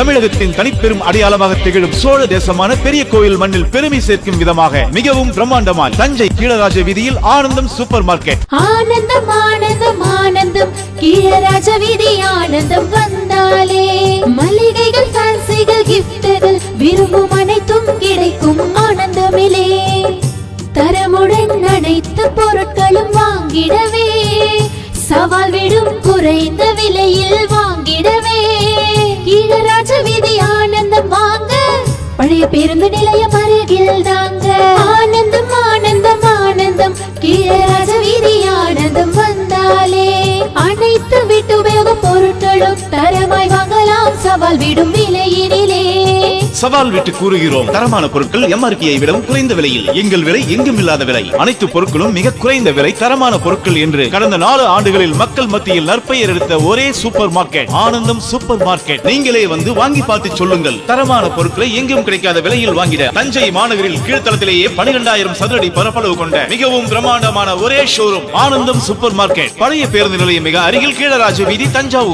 தமிழகத்தின் தனிப்பெரும் அடையாளமாக திகழும் சோழ தேசமான பெரிய கோயில் மண்ணில் பெருமை சேர்க்கும் விதமாக மிகவும் பிரம்மாண்டமாய் தஞ்சை கீழராஜ வீதியில் ஆனந்தம் சூப்பர் மார்க்கெட். ஆனந்தம் ஆனந்தம் ஆனந்தம். கீழராஜ வீதி ஆனந்தம் வந்தாலே. மளிகைகள் ஃபேன்சிகள் கிஃப்டுகள் விரும்பும் அனைத்தும் கிடைக்கும் ஆனந்தமிலே. தரமுடன் அனைத்து பொருட்களும் வாங்கிடவே. சவால் விடும் குறைந்த விலையில் வாங்கிடவே. பழைய பேருந்து நிலையம் அருகில் தாங்க. ஆனந்தம் ஆனந்தம் ஆனந்தம். கீழராஜ வீதி ஆனந்தம் வந்தாலே. அனைத்து வீட்டு உபயோக பொருட்களும் தரமாய் வாங்கலாம். சவால் விடும் விலை சவால் விட்டு கூறுகிறோம். தரமான பொருட்கள் எம்ஆர்பியை விடவும் குறைந்த விலையில். எங்கள் விலை எங்கும் இல்லாத விலை. அனைத்து பொருட்களும் மிக குறைந்த விலை தரமான பொருட்கள் என்று கடந்த நாலு ஆண்டுகளில் மக்கள் மத்தியில் நற்பெயர் எடுத்த ஒரே சூப்பர் மார்க்கெட் ஆனந்தம் சூப்பர் மார்க்கெட். நீங்களே வந்து வாங்கி பார்த்து சொல்லுங்கள். தரமான பொருட்களை எங்கும் கிடைக்காத விலையில் வாங்கிட. தஞ்சை மாநகரில் கீழ்த்தளத்திலேயே பனிரெண்டாயிரம் சதுரடி பரப்பளவு கொண்ட மிகவும் பிரம்மாண்டமான ஒரே ஷோரூம் ஆனந்தம் சூப்பர் மார்க்கெட். பழைய பேருந்து நிலையம் மிக அருகில் கீழராஜ வீதி தஞ்சாவூர்.